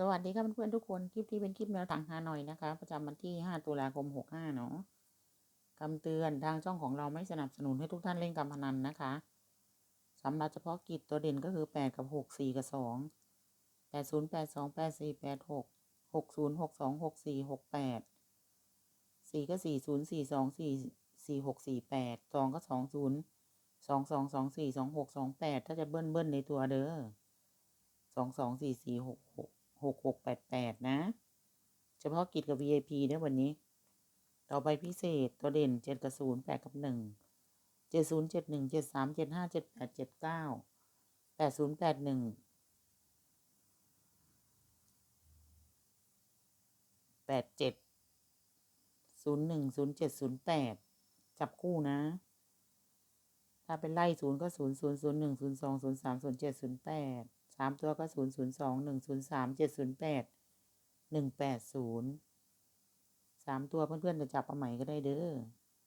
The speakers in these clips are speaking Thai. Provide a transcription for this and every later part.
สวัสดีครับเพื่อนๆทุกคน คลิปนี้เป็นคลิปแนวทางฮานอยนะคะ ประจำวันที่ 5 ตุลาคม 65 เนาะคำเตือนทางช่องของเราไม่สนับสนุนให้ทุกท่านเล่นการพนันนะคะสำหรับเฉพาะกิจตัวเด่นก็คือ 8 กับ 6 4 กับ 2 8 0 8 2 8 4 8 6 6 0 6 2 6 4 6 8 4 ก็ 4 0 4 2 4 4 6 4 8 2 ก็ 2 0 2 2 2 4 2 6 2 8 ถ้าจะเบิ้ลเบิ้ลในตัวเด้อสองสองสี่สี่ หกหกแปดแปดนะ เฉพาะกิจกับ VIP นะวันนี้ ต่อไปพิเศษตัวเด่นเจ็ดกับศูนย์แปดกับหนึ่งเจ็ดศูนย์เจ็ดหนึ่งเจ็ดสามเจ็ดห้าเจ็ดแปดเจ็ดเก้าแปดศูนย์แปดหนึ่งแปดเจ็ดศูนย์หนึ่งศูนย์เจ็ดศูนย์แปดจับคู่นะ ถ้าเป็นไล่ศูนย์ก็ศูนย์ศูนย์ศูนย์หนึ่งศูนย์สองศูนย์สามศูนย์เจ็ดศูนย์แปด สามตัวก็ศูนย์ศูนย์สองหนึ่งศูนย์สามเจ็ดศูนย์แปดหนึ่งแปดศูนย์สามตัวเพื่อนๆจะจับเอาใหม่ก็ได้เด้อ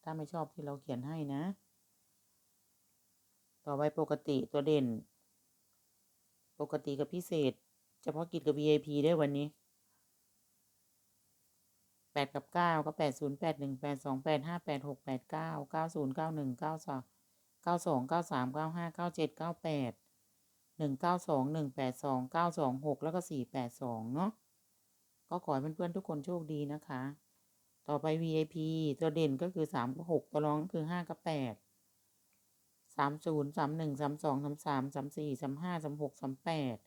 ถ้าไม่ชอบที่เราเขียนให้นะ ต่อไปปกติตัวเด่น ปกติกับพิเศษ เฉพาะกิจกับ VIP ได้วันนี้แปดกับเก้าก็แปดศูนย์แปดหนึ่งแปดสองแปดห้าแปดหกแปดเก้าเก้าศูนย์เก้าหนึ่งเก้าสองเก้าสองเก้าสามเก้าห้าเก้าเจ็ดเก้าแปด หนึ่งเก้าสองหนึ่งแปดสองเก้าสองหกแล้วก็สี่แปดสองเนาะก็ขอให้เพื่อนๆทุกคนโชคดีนะคะ ต่อไป VIP ตัวเด่นก็คือสามกับหกตัวรองก็คือห้ากับแปดสามศูนย์สามหนึ่งสามสองสามสามสามสี่สามห้าสามหกสามแปด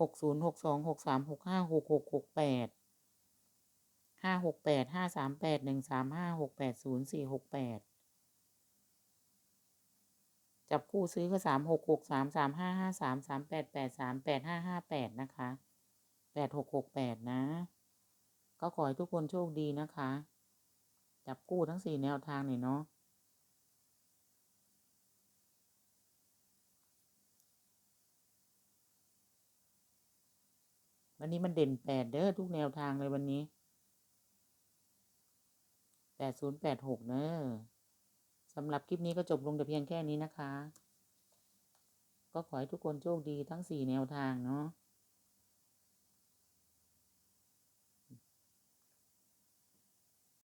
หกศูนย์หกสองหกสามหกห้าหกหกหกแปดห้าหกแปดห้าสามแปดหนึ่งสามห้าหกแปดศูนย์สี่หกแปด จับคู่ซื้อก็สามหกหกสามสามห้าห้าสามสามแปดแปดสามแปดห้าห้าแปดนะคะแปดหกหกแปดนะ ก็ขอให้ทุกคนโชคดีนะคะ จับคู่ทั้งสี่แนวทางเลยเนาะวันนี้มันเด่นแปดเด้อทุกแนวทางเลยวันนี้แปดศูนย์แปดหกเนอะ สำหรับคลิปนี้ก็จบลงแต่เพียงแค่นี้นะคะ ก็ขอให้ทุกคนโชคดีทั้งสี่แนวทางเนาะ